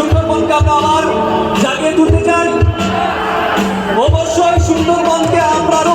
সুন্দরবনকে আমরা আবার জাগিয়ে তুলতে চাই। অবশ্যই সুন্দরবনকে আমরা আরও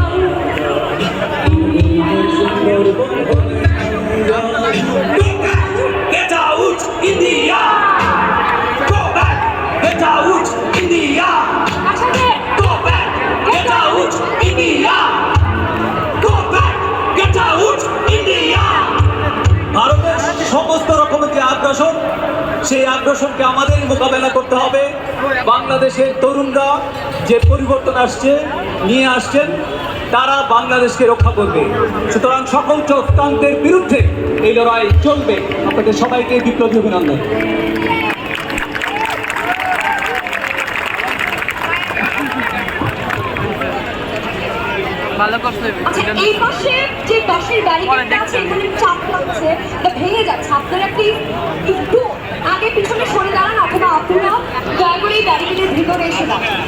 সেই আগ্রাসনকে আমাদেরই মোকাবেলা করতে হবে। বাংলাদেশের তরুণরা যে পরিবর্তন আসছে নিয়ে আসছেন তারা বাংলাদেশকে রক্ষা করবে। সুতরাং সকল চক্রান্তের বিরুদ্ধে এই লড়াই চলবে। আপনাদের সবাইকে বিপ্লবী অভিনন্দন। ভালো করছে এই পাশে যে ব্যারিকেডটা আছে এখানে চাপ লাগছে এটা ভেঙে যাচ্ছে। আপনারা প্লিজ একটু আগে পিছনে সরে দাঁড়ান অথবা আপনারা দয়া করে এই ব্যারিকেডের ভিতরে এসে দাঁড়ান।